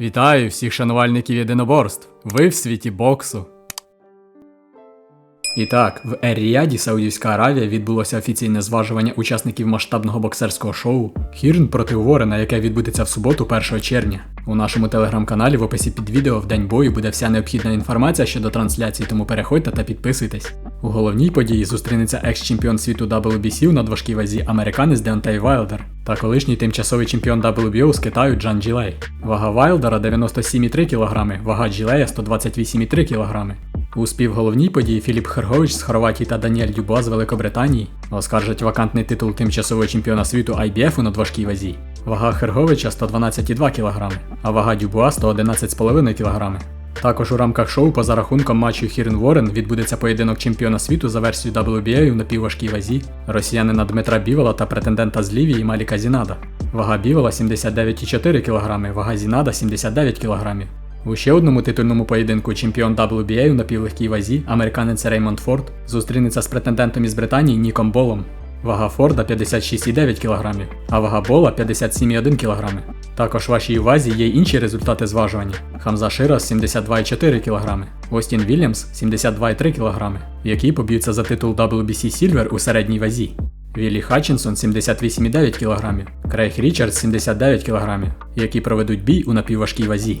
Вітаю всіх шанувальників єдиноборств. Ви в світі боксу. І так, в Ер-Ріаді, Саудівська Аравія, відбулося офіційне зважування учасників масштабного боксерського шоу Хірн проти Уоррена, яке відбудеться в суботу 1 червня. У нашому телеграм-каналі в описі під відео в день бою буде вся необхідна інформація щодо трансляції, тому переходьте та підписуйтесь. У головній події зустрінеться екс-чемпіон світу WBC у надважкій вазі американець Деонтей Вайлдер та колишній тимчасовий чемпіон WBO з Китаю Джан Джилей. Вага Вайлдера 97,3 кг, вага Джилея 128,3 кг. У співголовній події Філіп Хергович з Хорватії та Даніель Дюбуа з Великобританії оскаржать вакантний титул тимчасового чемпіона світу IBF у надважкій вазі. Вага Херговича 112,2 кг, а вага Дюбуа 111,5 кг. Також у рамках шоу поза рахунком матчу Хірн Ворен відбудеться поєдинок чемпіона світу за версією WBA у напівважкій вазі росіянина Дмитра Бівола та претендента з Лівії Маліка Зінада. Вага Бівола 79,4 кг, вага Зінада 79 кг. У ще одному титульному поєдинку чемпіон WBA у напівлегкій вазі, американець Реймонд Форд, зустрінеться з претендентом із Британії Ніком Болом. Вага Форда 56,9 кг, а вага Бола 57,1 кг. Також вашій увазі є інші результати зважування. Хамза Ширас 72,4 кг, Остін Вільямс 72,3 кг, які поб'ються за титул WBC Silver у середній вазі. Віллі Хатчинсон 78,9 кг, Крейг Річардс 79 кг, які проведуть бій у напівважкій вазі.